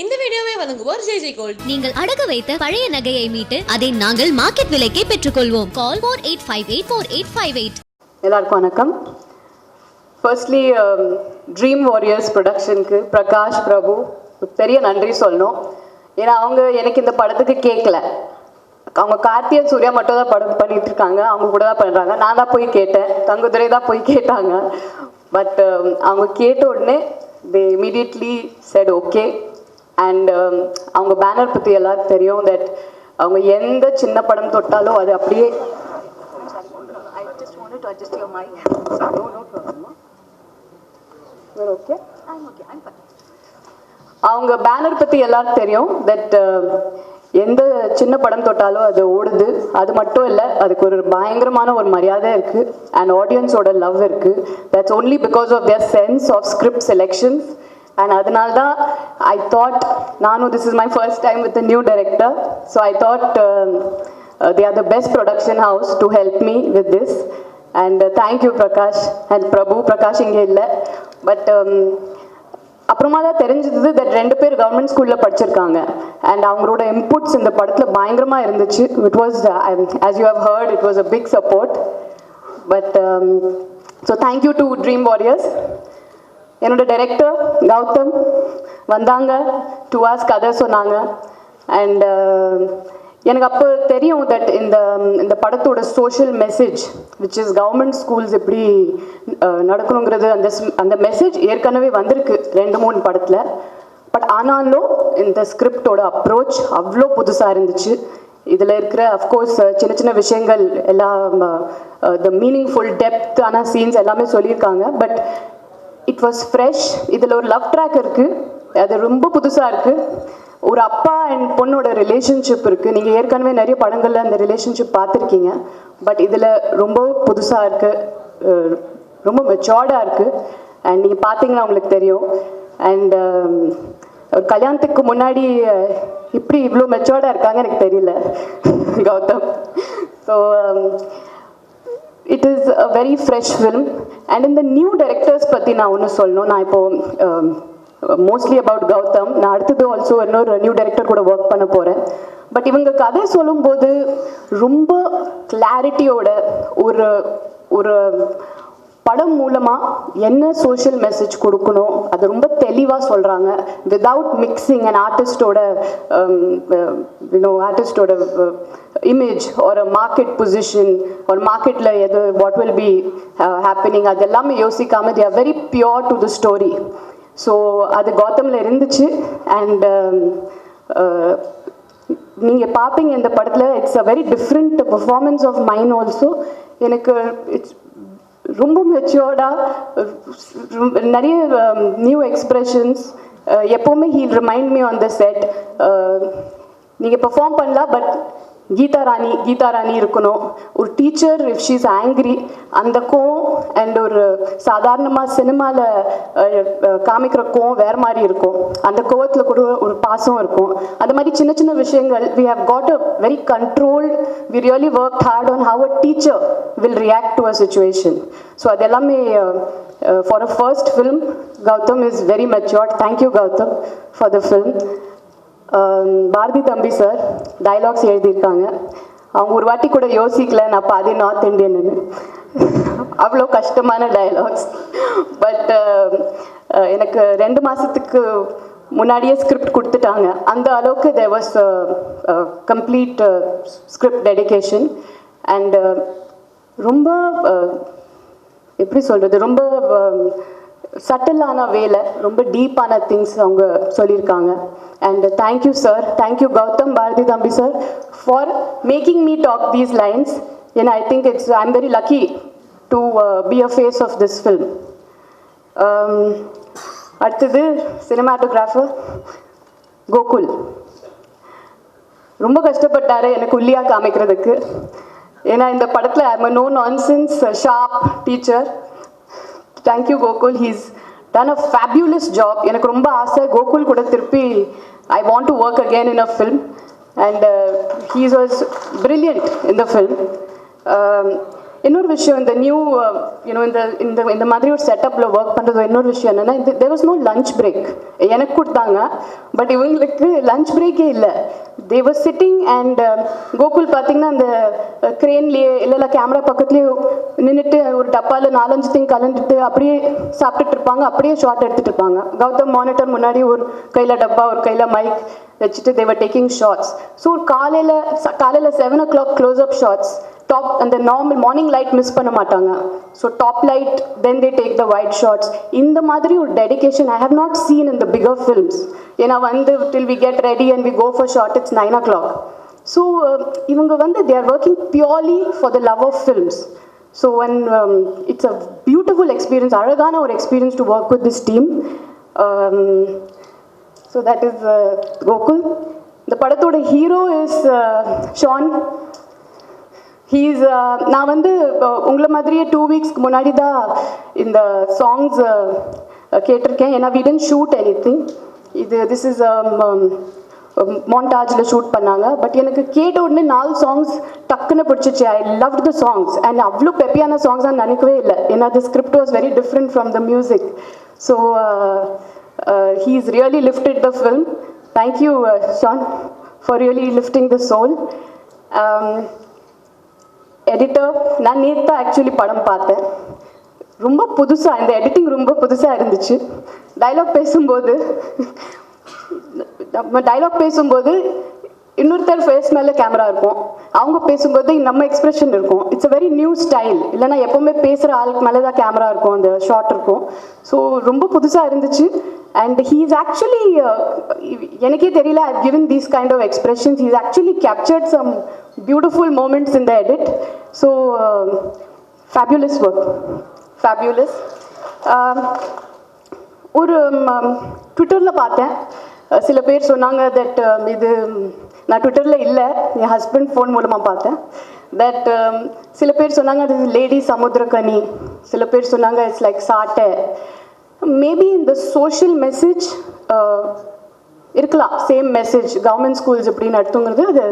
இந்த வீடியோவை வழங்குவோர் ஜெய் ஜெய் கோல்ட். நீங்கள் அடகு வைத்த பழைய நகையை மீட்டு அதை நாங்கள் மார்க்கெட் விலைக்கே பெற்றுக்கொள்வோம். Call four eight five eight four eight five eight எல்லாருக்கும் வணக்கம். ஃபர்ஸ்ட்லி ட்ரீம் வாரியர்ஸ் ப்ரொடக்ஷனுக்கு பிரகாஷ் பிரபு பெரிய நன்றி சொல்லணும். ஏன்னா அவங்க எனக்கு இந்த படத்துக்கு கேட்கல அவங்க கார்த்தியன் சூர்யா மட்டும் தான் படம் பண்ணிட்டு இருக்காங்க. அவங்க கூட தான் பண்ணுறாங்க நான் தான் போய் கேட்டேன். தங்குதுரை தான் போய் கேட்டாங்க. பட் அவங்க கேட்ட உடனே they immediately set okay and அவங்க பேனர் பற்றி எல்லாருக்கும் தெரியும் தட் அவங்க எந்த சின்ன படம் தொட்டாலும் அது அப்படியே fine. அவங்க பேனர் பற்றி எல்லாருக்கும் தெரியும் தட் எந்த சின்ன படம் தொட்டாலும் அது ஓடுது. அது மட்டும் இல்லை அதுக்கு ஒரு பயங்கரமான ஒரு மரியாதை இருக்குது அண்ட் ஆடியன்ஸோட லவ் இருக்குது that's only because of their sense of script selections and அதனால தான் ஐ தாட் நானும் this is my first time with new director so I thought they are the best production house to help me with this and thank you Prakash and Prabhu Prakash இங்கே இல்லை. But அப்புறமா தான் தெரிஞ்சது that ரெண்டு பேர் government ஸ்கூலில் படிச்சிருக்காங்க. And அவங்களோட இன்புட்ஸ் இந்த படத்தில் பயங்கரமாக இருந்துச்சு. It was as you have heard it was a big support but so thank you to Dream Warriors என்னோட டைரக்டர் கௌதம் வந்தாங்க டூ ஹவர்ஸ் கதை சொன்னாங்க. அண்ட் uh, எனக்கு அப்போ தெரியும் தட் இந்த இந்த படத்தோட social message which is government schools எப்படி uh, நடக்கணுங்கிறது அந்த அந்த மெசேஜ் ஏற்கனவே வந்திருக்கு ரெண்டு மூணு படத்தில். பட் ஆனாலும் இந்த ஸ்கிரிப்டோட அப்ரோச் அவ்வளோ புதுசாக இருந்துச்சு. இதில் இருக்கிற அஃப்கோர்ஸ் uh, சின்ன சின்ன விஷயங்கள் எல்லாம் த மீனிங்ஃபுல் டெப்த்தான சீன்ஸ் எல்லாமே சொல்லியிருக்காங்க. பட் இட் வாஸ் ஃப்ரெஷ் இதில் ஒரு லவ் ட்ராக் இருக்குது அது ரொம்ப புதுசாக இருக்குது ஒரு அப்பா அண்ட் பொண்ணோட ரிலேஷன்ஷிப் இருக்குது நீங்கள் ஏற்கனவே நிறைய படங்களில் அந்த ரிலேஷன்ஷிப் பார்த்துருக்கீங்க. பட் இதில் ரொம்ப புதுசாக இருக்குது ரொம்ப மெச்சோர்டாக இருக்குது அண்ட் நீங்கள் பார்த்தீங்கன்னா உங்களுக்கு தெரியும். அண்ட் ஒரு um, கல்யாணத்துக்கு முன்னாடி இப்படி இவ்வளோ மெச்சோர்டாக இருக்காங்க எனக்கு தெரியல. Gautham. So um, it is a very fresh film and இந்த நியூ டைரக்டர்ஸ் பற்றி நான் ஒன்று சொல்லணும். நான் இப்போது மோஸ்ட்லி அபவுட் கௌதம். நான் அடுத்தது ஆல்சோ இன்னொரு நியூ டைரக்டர் கூட ஒர்க் பண்ண போகிறேன் பட் இவங்க கதை சொல்லும்போது ரொம்ப கிளாரிட்டியோட ஒரு ஒரு படம் மூலமாக என்ன சோஷியல் மெசேஜ் கொடுக்கணும்? அது ரொம்ப தெளிவாக சொல்கிறாங்க விதவுட் மிக்சிங் அண்ட் ஆர்டிஸ்டோட யூனோ ஆர்டிஸ்டோட இமேஜ் ஒரு மார்க்கெட் பொசிஷன் ஒரு மார்க்கெட்டில் எது வாட் வில் பி ஹேப்பனிங் அது எல்லாமே யோசிக்காமல் they very pure to the story so அது கௌதமில் இருந்துச்சு. அண்ட் நீங்கள் பார்ப்பீங்க இந்த படத்தில் it's a very different performance of mind also எனக்கு இட்ஸ் ரொம்ப மெச்சோர்டாக நிறைய நியூ எக்ஸ்ப்ரெஷன்ஸ் எப்போவுமே he'll remind me on the set நீங்கள் பெர்ஃபார்ம் பண்ணலாம் பட் கீதா ராணி கீதா ராணி இருக்கணும். ஒரு டீச்சர் இஃப் ஷீஸ் ஆங்கிரி அந்த கோவம் அண்ட் ஒரு சாதாரணமாக சினிமாவில் காமிக்கிற கோவம் வேறு மாதிரி இருக்கும். அந்த கோவத்தில் கூட ஒரு பாசம் இருக்கும். அந்த மாதிரி சின்ன சின்ன விஷயங்கள் we have got a very controlled we really work hard on how a teacher will react to a situation so அது எல்லாமே for a first film Gautham is very matured thank you Gautham for the film Bharathi Thambi sir dialogues எழுதியிருக்காங்க. அவங்க ஒரு வாட்டி கூட யோசிக்கல நான் பாதி நார்த் இந்தியன்னு. அவ்வளோ கஷ்டமான டைலாக்ஸ் பட் எனக்கு ரெண்டு மாதத்துக்கு முன்னாடியே ஸ்கிரிப்ட் கொடுத்துட்டாங்க. அந்த அளவுக்கு there was complete script dedication and ரொம்ப எப்படி சொல்கிறது ரொம்ப சட்டிலான வேலை ரொம்ப டீப்பான திங்ஸ் அவங்க சொல்லியிருக்காங்க. And thank you sir thank you Gautham Bharathi Thambi sir for making me talk these lines ஏன்னா I think it's I am very lucky to be a face of this film அடுத்தது cinematographer Gokul ரொம்ப கஷ்டப்பட்டார் எனக்கு உள்ளியாக காமிக்கிறதுக்கு. ஏன்னா இந்த படத்தில் I'm no nonsense sharp teacher thank you Gokul he's done a fabulous job எனக்கு ரொம்ப ஆசை. கோகுல் கூட திருப்பி I want to work again in a film and he's was brilliant இந்த ஃபில்ம் இன்னொரு விஷயம் இந்த நியூ யூனோ uh, இந்த இந்த இந்த மாதிரி ஒரு செட்டப்பில் ஒர்க் பண்ணுறது இன்னொரு விஷயம் என்னென்னா இந்த there was no lunch break எனக்கு கொடுத்தாங்க பட் இவங்களுக்கு லஞ்ச் பிரேக்கே இல்லை. தேவர் சிட்டிங் அண்ட் கோகுல் பார்த்தீங்கன்னா அந்த uh, க்ரேன்லேயே இல்லை இல்லை கேமரா பக்கத்துலேயே நின்றுட்டு ஒரு டப்பாவில் நாலஞ்சு திங் கலந்துட்டு அப்படியே சாப்பிட்டுட்டு இருப்பாங்க. அப்படியே ஷார்ட் எடுத்துட்டு இருப்பாங்க. கௌதம் மானிட்டர் முன்னாடி ஒரு கையில் டப்பா ஒரு கையில் மைக் வச்சுட்டு தேவர் டேக்கிங் ஷார்ட்ஸ் ஸோ காலையில் காலையில் seven o'clock close up shots top அந்த நார்மல் மார்னிங் லைட் மிஸ் பண்ண மாட்டாங்க. So top light then they take the wide shots இந்த மாதிரி ஒரு dedication I have not seen in the bigger films ஏன்னா வந்து till we get ready and we go for shot it's nine o'clock so இவங்க வந்து they are working purely for the love of films so one it's a beautiful experience அழகான ஒரு experience to work with this team so that is Gokul இந்த படத்தோட hero is Shawn he's uh, நான் வந்து உங்களை மாதிரியே டூ வீக்ஸ்க்கு முன்னாடி தான் இந்த சாங்ஸ் uh, கேட்டிருக்கேன். ஏன்னா we tend shoot anything இது திஸ் இஸ் மாண்டாஜில் ஷூட் பண்ணாங்க. பட் எனக்கு கேட்ட உடனே நாலு சாங்ஸ் டக்குன்னு பிடிச்சிச்சு. I love the songs and அவ்வளோ பெப்பியான சாங்ஸ் நான் நினைக்கவே இல்லை. ஏன்னா the script was very different from the music so he is really lifted the film thank you Sean for really lifting the soul editor நான் நேற்று தான் ஆக்சுவலி படம் பார்த்தேன். ரொம்ப புதுசாக இந்த எடிட்டிங் ரொம்ப புதுசாக இருந்துச்சு. டைலாக் பேசும்போது நம்ம டைலாக் பேசும்போது இன்னொருத்தர் ஃபேஸ் மேலே கேமரா இருக்கும். அவங்க பேசும்போது நம்ம எக்ஸ்பிரஷன் இருக்கும். It's a very new style இல்லைன்னா எப்போவுமே பேசுகிற ஆளுக்கு மேலே தான் கேமரா இருக்கும் அந்த ஷார்ட் இருக்கும். ஸோ ரொம்ப புதுசாக இருந்துச்சு. அண்ட் ஹீ இஸ் ஆக்சுவலி எனக்கே தெரியல I given these kind of expressions he's actually captured some beautiful in in the edit so fabulous work fabulous um, ஒரு um, ட்விட்டரில் பார்த்தேன். சில பேர் சொன்னாங்க தட் um, இது நான் ட்விட்டரில் இல்லை. என் ஹஸ்பண்ட் ஃபோன் மூலமாக பார்த்தேன். தட் சில பேர் சொன்னாங்க அது லேடி சமுத்திரக்கனி. சில பேர் சொன்னாங்க இட்ஸ் லைக் சாட்டை. மேபி இந்த சோஷியல் மெசேஜ் இருக்கலாம். சேம் மெசேஜ் கவர்மெண்ட் ஸ்கூல்ஸ் எப்படின்னு நடத்துங்கிறது அது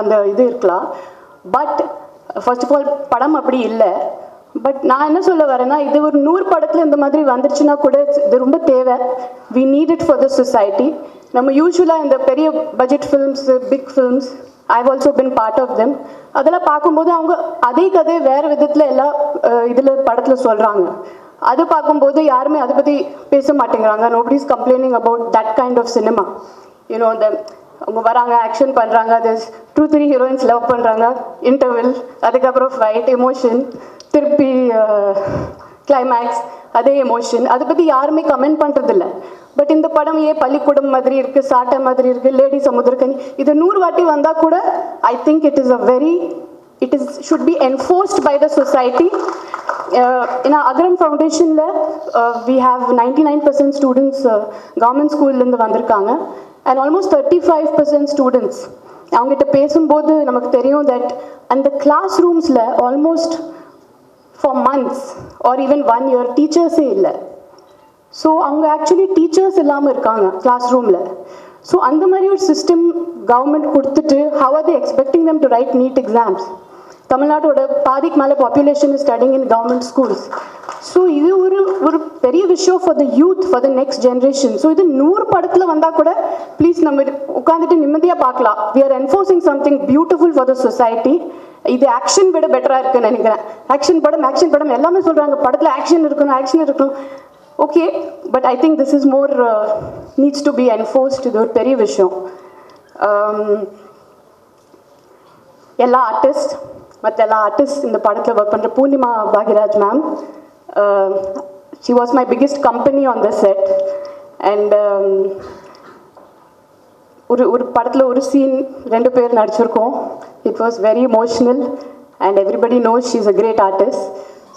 அந்த இது இருக்கலாம். பட் ஃபர்ஸ்ட் ஆஃப் ஆல் படம் அப்படி இல்லை. பட் நான் என்ன சொல்ல வரேன்னா இது ஒரு நூறு படத்தில் இந்த மாதிரி வந்துருச்சுன்னா கூட இது ரொம்ப தேவை. We need it for the society நம்ம யூஸ்வலாக இந்த பெரிய budget films big films I've also been part of them அதெல்லாம் பார்க்கும்போது அவங்க அதே கதை வேறு விதத்தில் எல்லா இதில் படத்தில் சொல்கிறாங்க அது பார்க்கும்போது யாருமே அதை பற்றி பேச மாட்டேங்கிறாங்க. Nobody is complaining about that kind of cinema you know இந்த அவங்க வராங்க ஆக்ஷன் பண்ணுறாங்க அது டூ த்ரீ ஹீரோயின்ஸ் லவ் பண்ணுறாங்க இன்டர்வெல் அதுக்கப்புறம் ஃபைட் எமோஷன் திருப்பி கிளைமேக்ஸ் அதே எமோஷன் அதை பற்றி யாருமே கமெண்ட் பண்ணுறதில்ல பட் இந்த படம் ஏன் பள்ளிக்கூடம் மாதிரி இருக்குது சாட்டை மாதிரி இருக்குது லேடி சமுத்திரக்கனி இது நூறு வாட்டி வந்தால் கூட I think it is a very it is should be enforced by the society ஏன்னா Agaram ஃபவுண்டேஷனில் we have ninety nine percent students government ஸ்கூல்லேருந்து வந்திருக்காங்க. And almost thirty five percent students அவங்ககிட்ட பேசும்போது நமக்கு தெரியும் தட் அந்த class ரூம்ஸில் almost for months or even one year டீச்சர்ஸே இல்லை. So அவங்க ஆக்சுவலி டீச்சர்ஸ் இல்லாமல் இருக்காங்க கிளாஸ் ரூமில் ஸோ அந்த மாதிரி ஒரு சிஸ்டம் கவர்மெண்ட் கொடுத்துட்டு how are they expecting them to write NEET exams தமிழ்நாட்டோட பாதிக்கு மேலே population is studying in government schools so இது ஒரு ஒரு பெரிய விஷயம் for the youth for the next generation so இது நூறு படத்தில் வந்தால் கூட ப்ளீஸ் நம்ம உட்காந்துட்டு நிம்மதியாக பார்க்கலாம். We are enforcing something beautiful for the society இது ஆக்ஷன் விட பெட்டராக இருக்குன்னு நினைக்கிறேன். ஆக்ஷன் படம் ஆக்ஷன் படம் எல்லாமே சொல்கிறாங்க படத்தில் ஆக்ஷன் இருக்கணும் ஆக்ஷன் இருக்கணும். Okay but I think this is more needs to be enforced இது ஒரு பெரிய விஷயம். Um, எல்லா ஆர்டிஸ்ட் மற்ற எல்லா ஆர்டிஸ்ட் இந்த படத்தில் ஒர்க் பண்ணுற Poornima Bhagyaraj ma'am she was my biggest company on the set and ஒரு ஒரு படத்தில் ஒரு சீன் ரெண்டு பேர் நடிச்சிருக்கோம். It was very emotional and everybody know she is a great artist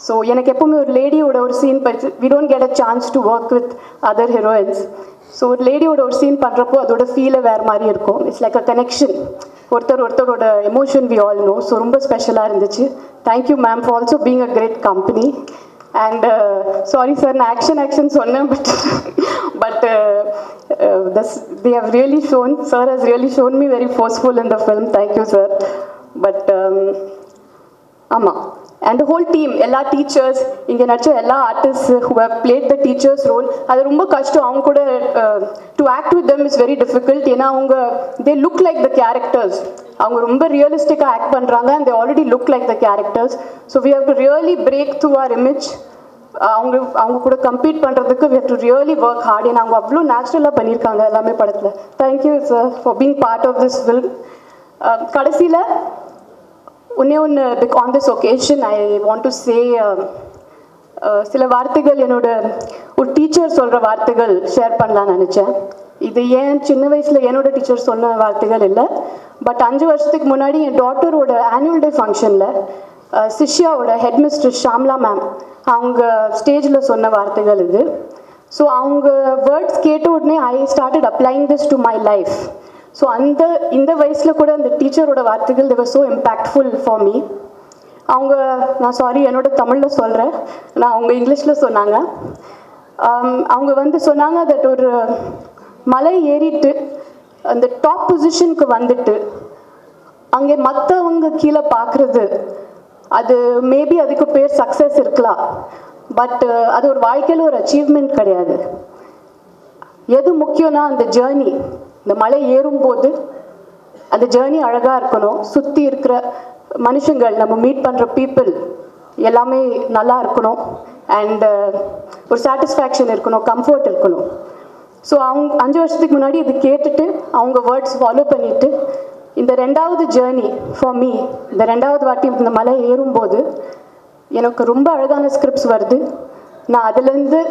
so எனக்கு எப்போவுமே ஒரு லேடியோட ஒரு சீன் படிச்சு we don't get a chance to work with other heroines so ஒரு லேடியோட ஒரு சீன் பண்ணுறப்போ அதோட ஃபீலை வேறு மாதிரி இருக்கும். இட்ஸ் லைக் அ கனெக்ஷன் ஒருத்தர் ஒருத்தரோட emotion we all know so ரொம்ப ஸ்பெஷலாக இருந்துச்சு. Thank you ma'am for also being a great company and sorry sir நான் ஆக்ஷன் ஆக்ஷன் சொன்னேன் but but thus they have really shown sir has really shown me very forceful in the film thank you sir but ஆமாம் and whole team எல்லா teachers இங்கே நடிச்ச எல்லா artist who have played the teachers role அது ரொம்ப கஷ்டம். அவங்க கூட to act with them is very difficult ஏன்னா அவங்க they look like the characters அவங்க ரொம்ப ரியலிஸ்டிக்காக ஆக்ட் பண்ணுறாங்க and they already look like the characters so we have to really break through our image அவங்க அவங்க கூட கம்பீட் பண்ணுறதுக்கு we have to really work hard ஏன்னா அவங்க அவ்வளோ நேச்சுரலாக பண்ணியிருக்காங்க எல்லாமே படத்தில். Thank you sir for being part of this film கடைசியில் ஒன்றே ஒன்று on this occasion I want to say சில வார்த்தைகள் என்னோட ஒரு டீச்சர் சொல்கிற வார்த்தைகள் ஷேர் பண்ணலாம்னு நினச்சேன். இது ஏன் சின்ன வயசில் என்னோட டீச்சர் சொன்ன வார்த்தைகள் இல்லை. பட் அஞ்சு வருஷத்துக்கு முன்னாடி என் டாட்டரோட ஆனுவல் டே ஃபங்க்ஷனில் சிஷ்யாவோட ஹெட் மிஸ்டர் ஷாம்லா மேம் அவங்க ஸ்டேஜில் சொன்ன வார்த்தைகள் இது. ஸோ அவங்க வேர்ட்ஸ் கேட்ட உடனே I started applying this to my life so அந்த இந்த வயசில் கூட அந்த டீச்சரோட வார்த்தைகள் they were so impactful for me அவங்க நான் சாரி என்னோட தமிழில் சொல்கிறேன் நான் அவங்க இங்கிலீஷில் சொன்னாங்க. Um, அவங்க வந்து சொன்னாங்க தட் ஒரு மலை ஏறிட்டு அந்த டாப் பொசிஷனுக்கு வந்துட்டு அங்கே மற்றவங்க கீழே பார்க்குறது அது மேபி அதுக்கு பேர் சக்ஸஸ் இருக்கலாம். பட் அது ஒரு வாழ்க்கையில் ஒரு அச்சீவ்மெண்ட் கிடையாது. எது முக்கியம்னா அந்த ஜேர்னி இந்த மலை ஏறும்போது அந்த ஜேர்னி அழகாக இருக்கணும். சுற்றி இருக்கிற மனுஷங்கள் நம்ம மீட் பண்ணுற பீப்புள் எல்லாமே நல்லா இருக்கணும். அண்ட் ஒரு சாட்டிஸ்ஃபேக்ஷன் இருக்கணும் கம்ஃபர்ட் இருக்கணும். ஸோ அவங்க அஞ்சு வருஷத்துக்கு முன்னாடி இது கேட்டுட்டு அவங்க வேர்ட்ஸ் ஃபாலோ பண்ணிட்டு இந்த ரெண்டாவது ஜேர்னி ஃபார் மீ இந்த ரெண்டாவது வாட்டி இந்த மலை ஏறும்போது எனக்கு ரொம்ப அழகான ஸ்கிரிப்ட்ஸ் வருது. நான் அதுலேருந்து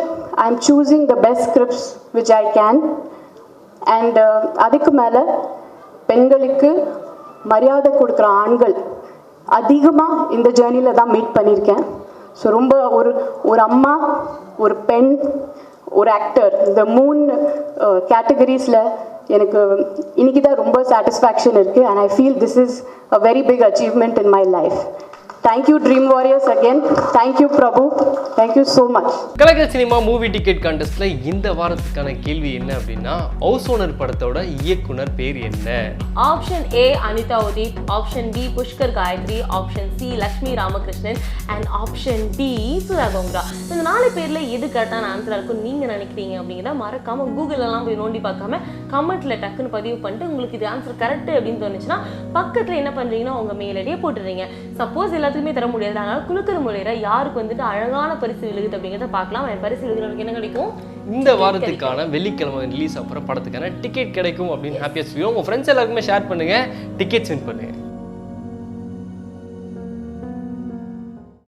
I am choosing the best scripts which I can and uh, அதுக்கு மேலே பெண்களுக்கு மரியாதை கொடுக்குற ஆண்கள் அதிகமாக இந்த ஜேர்னியில் தான் மீட் பண்ணியிருக்கேன் ஸோ ரொம்ப ஒரு ஒரு அம்மா ஒரு பெண் ஒரு ஆக்டர் இந்த மூணு uh, கேட்டகரிஸில் எனக்கு இன்னைக்கு தான் ரொம்ப சாட்டிஸ்ஃபேக்ஷன் இருக்குது and I feel this is a very big achievement in my life thank you Dream Warriors again thank you Prabhu thank you so much Kalakkal cinema movie ticket கான்டெஸ்ட்ல இந்த வாரத்துக்கான கேள்வி என்ன அப்படின்னா ஹவுஸ் ஓனர் படத்தோட இயக்குனர் பேர் என்ன? Option A Anitha Udeep option B Pushkar Gayathri option C Lakshmi Ramakrishnan and option D Sudha Kongara இந்த நாலு பேர்ல எது கரெக்டான ஆன்சரா இருக்கும் நீங்க நினைக்கிறீங்க அப்படிங்கிறத மறக்காம கூகுள் எல்லாம் போய் நோண்டி பார்க்காம கமெண்ட்ல டக்குன்னு பதிவு பண்ணிட்டு உங்களுக்கு இது ஆன்சர் கரெக்ட் அப்படின்னு தோணுச்சுன்னா பக்கத்துல என்ன பண்றீங்கன்னா உங்க மெயில் ஐடியை போட்டுறீங்க சப்போஸ் எல்லாத்துக்குமே தர முடியாது. அதனால குலுக்கல் முறையில யாருக்கு வந்துட்டு அழகான பரிசு விழுகுது அப்படிங்கிறத பார்க்கலாம். என் பரிசு விழுகிறவங்களுக்கு என்ன கிடைக்கும்? இந்த வாரத்துக்கான வெள்ளிக்கிழமை ரிலீஸ் ஆகிற படத்துக்கான டிக்கெட் கிடைக்கும் அப்படின்னு ஹாப்பியஸ்ட் உங்க ஃப்ரெண்ட்ஸ் எல்லாருக்குமே ஷேர் பண்ணுங்க. டிக்கெட்ஸ் வின் பண்ணுங்க